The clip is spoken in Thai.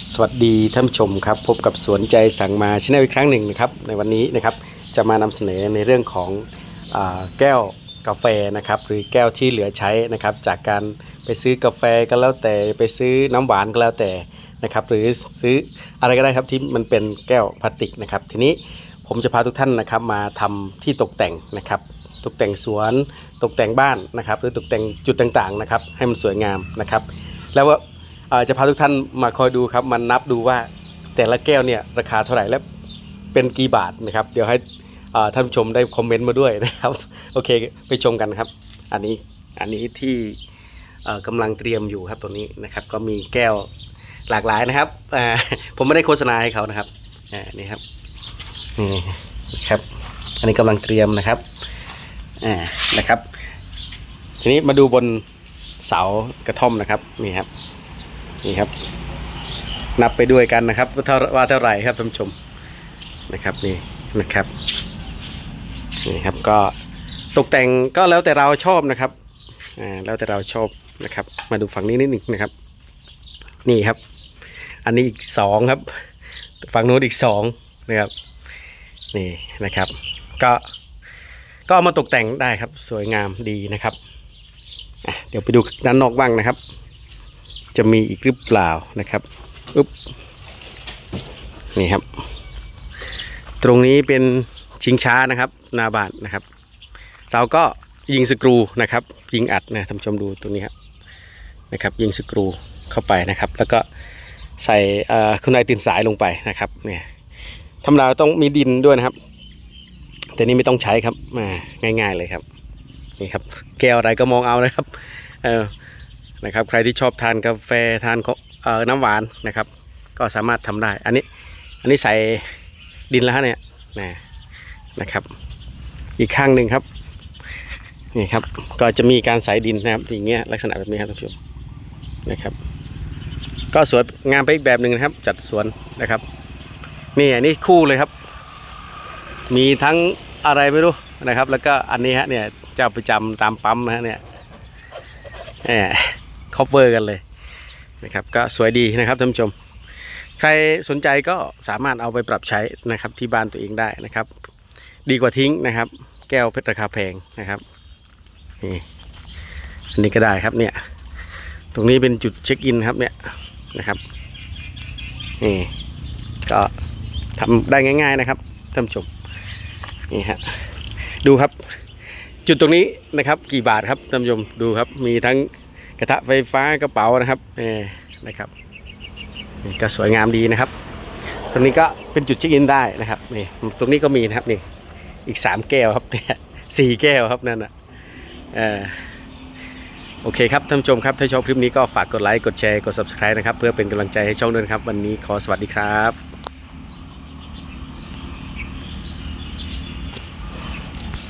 สวัสดีท่านผู้ชมครับ พบกับสวนใจสั่งมาชแนลอีกครั้งหนึ่งนะครับ ในวันนี้นะครับจะมานำเสนอในเรื่องของอแก้วกาแฟนะครับ หรือแก้วที่เหลือใช้นะครับ จากการไปซื้อกาแฟก็แล้วแต่ไปซื้อน้ำหวานก็แล้วแต่นะครับ หรือซื้ออะไรก็ได้ครับที่มันเป็นแก้วพลาสติกนะครับ ทีนี้ผมจะพาทุกท่านนะครับมาทำที่ตกแต่งนะครับ ตกแต่งสวนตกแต่งบ้านนะครับ หรือตกแต่งจุดต่างๆนะครับ ให้มันสวยงามนะครับ แล้วว่า จะพาทุกท่านมาคอยดูครับมันนับดูว่าแต่ละแก้วเนี่ยราคาเท่าไหร่และเป็นกี่บาทนะครับ เดี๋ยวให้ท่านผู้ชมได้คอมเมนต์มาด้วยนะครับโอเคไปชมกันครับ อันนี้อันนี้ที่เอ่อกำลังเตรียมอยู่ครับตัวนี้นะครับ ก็มีแก้วหลากหลายนะครับผมไม่ได้โฆษณาให้เขานะครับนี่ครับนี่ครับ อันนี้กำลังเตรียมนะครับอ่านะครับ ทีนี้มาดูบนเสากระท่อมนะครับนี่ครับ นี่ครับ นับไปด้วยกันนะครับว่าเท่าว่าเท่าไหร่ครับท่านผู้ชมนะครับนี่นะครับนี่ครับก็ตกแต่งก็แล้วแต่เราชอบนะครับอ่าแล้วแต่เราชอบนะครับ มาดูฝั่งนี้นิดหนึ่งนะครับ นี่ครับ อันนี้อีกสองครับ ฝั่งโน้นอีกสองนะครับนี่นะครับ ก็ก็เอามาตกแต่งได้ครับ สวยงามดีนะครับเดี๋ยวไปดูด้านนอกบ้างนะครับ จะมีอีกหรือเปล่านะครับอุ๊บนี่ครับ ตรงนี้เป็นชิงช้านะครับ นาบานนะครับ เราก็ยิงสกรูนะครับ ยิงอัดนะท่านชมดูตรงนี้ครับนะครับ ยิงสกรูเข้าไปนะครับ แล้วก็ใส่คุณนายตีนสายลงไปนะครับเนี่ยธรราต้องมีดินด้วยนะครับ แต่นี่ไม่ต้องใช้ครับมาง่าย ๆเลยครับนี่ครับ แก้วอะไรก็มองเอานะครับเออ นะครับใครที่ชอบทานกาแฟทานน้ำหวานนะครับ ก็สามารถทำได้ อันนี้อันนี้ใส่ดินแล้วเนี่ยนะนะครับ อีกข้างหนึ่งครับนี่ครับก็จะมีการใส่ดินนะครับอย่างเงี้ยลักษณะแบบนี้ครับท่านผู้ชมนะครับ ก็สวยงามไปอีกแบบหนึ่งนะครับ จัดสวนนะครับนี่อันนี้คู่เลยครับ มีทั้งอะไรไม่รู้นะครับ แล้วก็อันนี้ฮะเนี่ยเจ้าประจำตามปั๊มนะฮะเนี่ยแหมค อปเวอร์กันเลยนะครับก็สวยดีนะครับท่านผู้ชม ใครสนใจก็สามารถเอาไปปรับใช้นะครับที่บ้านตัวเองได้นะครับ ดีกว่าทิ้งนะครับ แก้วเพชรราคาแพงนะครับนี่อันนี้ก็ได้ครับเนี่ยตรงนี้เป็นจุดเช็คอินครับเนี่ยนะครับนี่ก็ทำได้ง่ายๆนะครับท่านผู้ชมนี่ฮะดูครับ จุดตรงนี้นะครับ กี่บาทครับท่านผู้ชมดูครับมีทั้ง ระทะไฟฟ้ากระเป๋านะครับเออนะครับนี่ก็สวยงามดีนะครับ ตรงนี้ก็เป็นจุดเช็คอินได้นะครับนี่ตรงนี้ก็มีนะครับนี่อีกสามแก้วครับเนี่ยสี่แก้วครับนั่นอะเออโอเคครับท่านผู้ชมครับถ้าชอบคลิปนี้ก็ฝากกดไลค์กดแชร์กด subscribe นะครับ เพื่อเป็นกำลังใจให้ช่องด้วยนครับ วันนี้ขอสวัสดีครับ